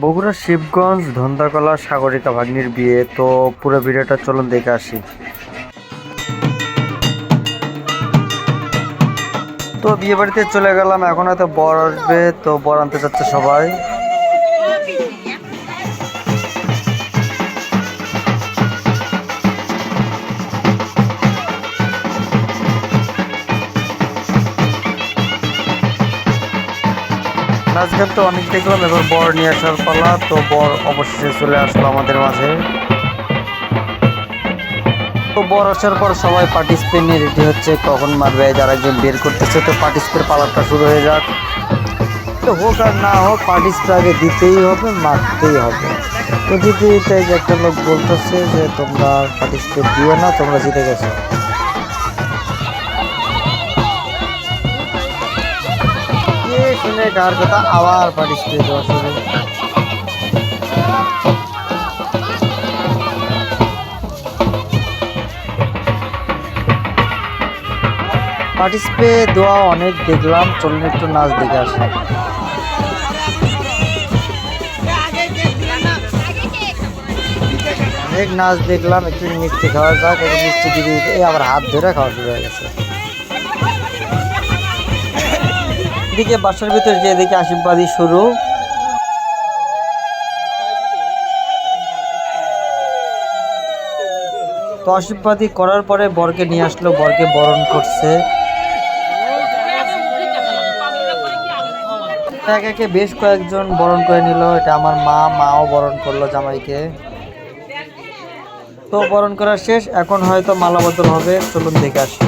বগুড়ার শিবগঞ্জ, ধন্দাকলা, সাগরিকা ভাগ্নির বিয়ে। তো পুরো ভিডিওটা চলুন দেখে আসি। তো বিয়ে বাড়িতে চলে গেলাম, এখন হয়তো বর আসবে, তো বর আনতে যাচ্ছে সবাই। গান তো অনেক দেখলাম, এবার বর নিয়ে আসার পালা, তো বর অবশেষে চলে আসলো আমাদের মাঝে। তো বর আসার পর সবাই পার্টিসিপেট নিয়ে রেডি হচ্ছে, কখন মারবে, যারা একজন বের করতেছে, তো পার্টিসিপেট পালাটা শুরু হয়ে যাক। তো হোক আর না হোক পার্টিসিপেট আগে দিতেই হবে, মারতেই হবে। তো দিতে দিতে একটা লোক বলতেছে যে, তোমরা পার্টিসিপেট দিও না, তোমরা জিতে গেছো। শুনে কার কথা? আবার শুরু পার্টিসিপেট দেওয়া অনেক দেখলাম, চলুন একটু নাচ দেখে আসি। অনেক নাচ দেখলাম, একটু মিষ্টি খাওয়া যাক মিষ্টি দিয়ে দিতে আবার হাত ধরে খাওয়া শুরু হয়ে গেছে। এদিকে বাসার ভিতরে যে এদিকে আশীর্বাদী শুরু। তো আশীর্বাদী করার পরে বরকে নিয়ে আসলো, বরকে বরণ করছে। এক একে বেশ কয়েকজন বরণ করে নিল, এটা আমার মা, মাও বরণ করল জামাইকে। তো বরণ করা শেষ, এখন হয়তো মালা বদল হবে, চলুন দেখে আসি।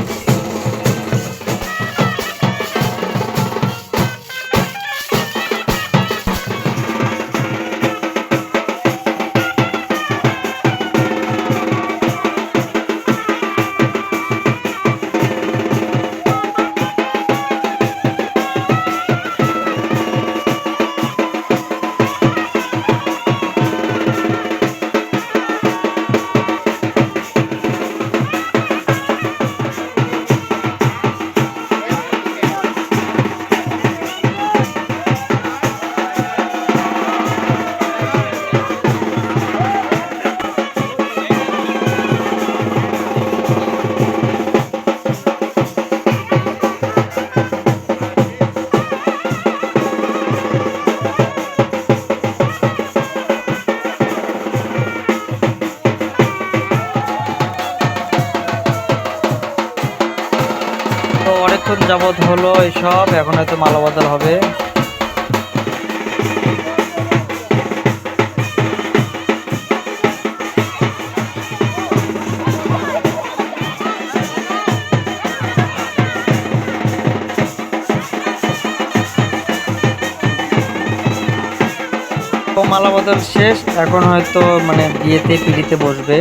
অনেকক্ষণ যাবৎ হলো এসব, এখন হয়তো মালা বদল হবে। মালা বদল শেষ, এখন হয়তো মানে বিয়েতে পিড়িতে বসবে।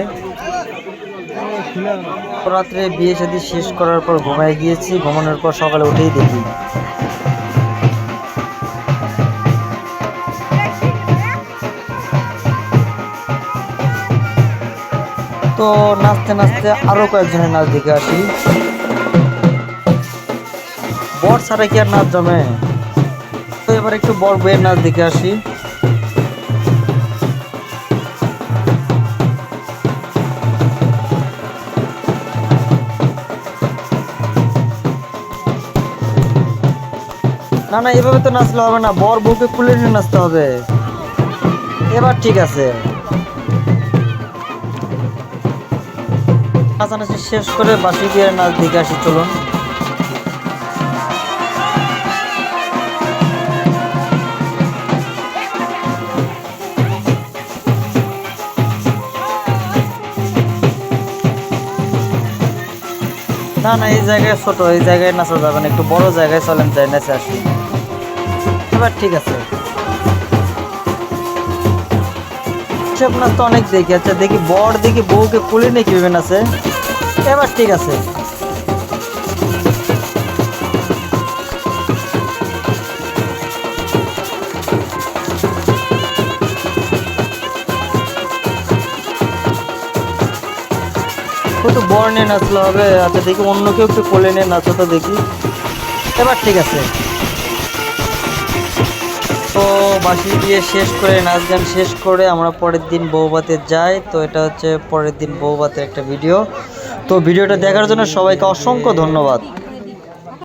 রাত্রে বিয়ে শাদী শেষ করার পর ঘুমায় গিয়েছি, ঘুমানোর পর সকালে উঠেই দেখি। তো নাচতে নাচতে আরও কয়েকজনের নাচ দেখে আসি। বর ছাড়া কি আর নাচ জমে? তো এবার একটু বর বইয়ের নাচ দেখে আসি। না না, এভাবে তো নাচলে হবে না। বর বউকে খুলে নিয়ে নাচতে হবে। এবার ঠিক আছে। নাচানাচি শেষ করে বাসি দিয়ে নাচ দেখে আসি, চলুন। না না, এই জায়গায় ছোট, এই জায়গায় নাচা যাবে না, একটু বড় জায়গায় চলেন, যাই, নাচে আসি। এবার ঠিক আছে। নাচ তো অনেক দেখি আচ্ছা দেখি বর দেখি বউকে কুলে নিয়ে নাচে এবার ঠিক আছে। শুধু বর নিয়ে নাচলে হবে আচ্ছা দেখি অন্য কেউ একটু কোলে নিয়ে নাচো তো দেখি। এবার ঠিক আছে। তো বাসি দিয়ে শেষ করে নাচ গান শেষ করে আমরা পরের দিন বৌবাতে যাই। তো এটা হচ্ছে পরের দিন বৌবাতের একটা ভিডিও। তো ভিডিওটা দেখার জন্য সবাইকে অসংখ্য ধন্যবাদ।